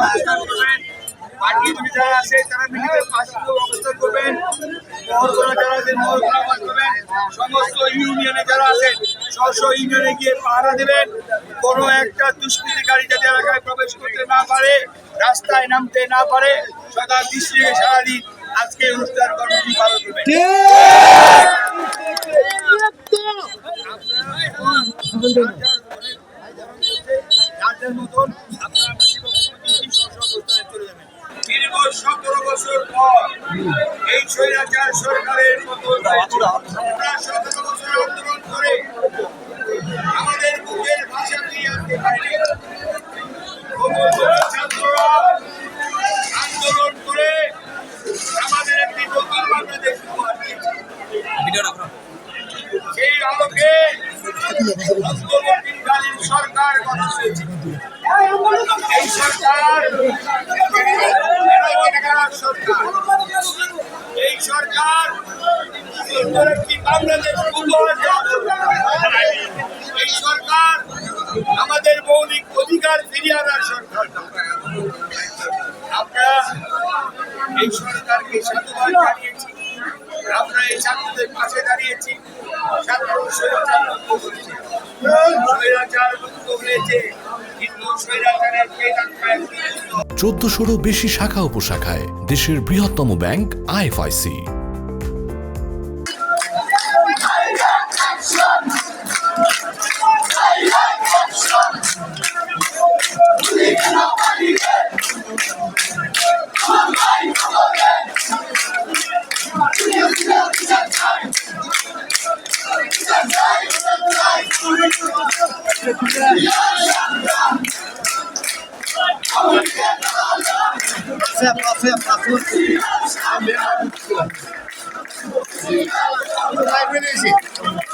অবস্থান যারা আছে তারা মিটিংয়ের অবস্থান করবেন সমস্ত ইউনিয়নে যারা আছেন ইউনিয়নে গিয়ে পাহারা দেবেন কোনো একটা দুষ্কৃতিকারী যাতে এলাকায় প্রবেশ করতে না পারে রাস্তায় নামতে না পারে সদা দৃষ্টি সারাদিন আজকে অনুষ্ঠান কর্মসূচি পালন করবেন আপনারা মতন আপনারা দীর্ঘ সতেরো বছর পর এই স্বৈরাচার সরকারের পতন। সতেরো বছর আন্দোলন করে আমাদের বুকের ভাষা ফিরিয়ে আনতে পারিনি ছাত্ররা আন্দোলন করে আমাদের একটি নতুন বাংলাদেশ উপহার দিয়েছে। সেই আলোকে সরকার গঠন হয়েছে সরকার এই সরকার সরকার। এই সরকার আমাদের মৌলিক অধিকার ফিরিয়ে আনার সরকার আমরা এই সরকারকে সাধুবাদ জানিয়েছি আমরা এই ছাত্রদের পাশে দাঁড়িয়েছি ছাত্র চোদ্দশোরও বেশি শাখা উপশাখায় দেশের বৃহত্তম bank IFIC. Sefra, sefra, sefra. Vai, Vinícius.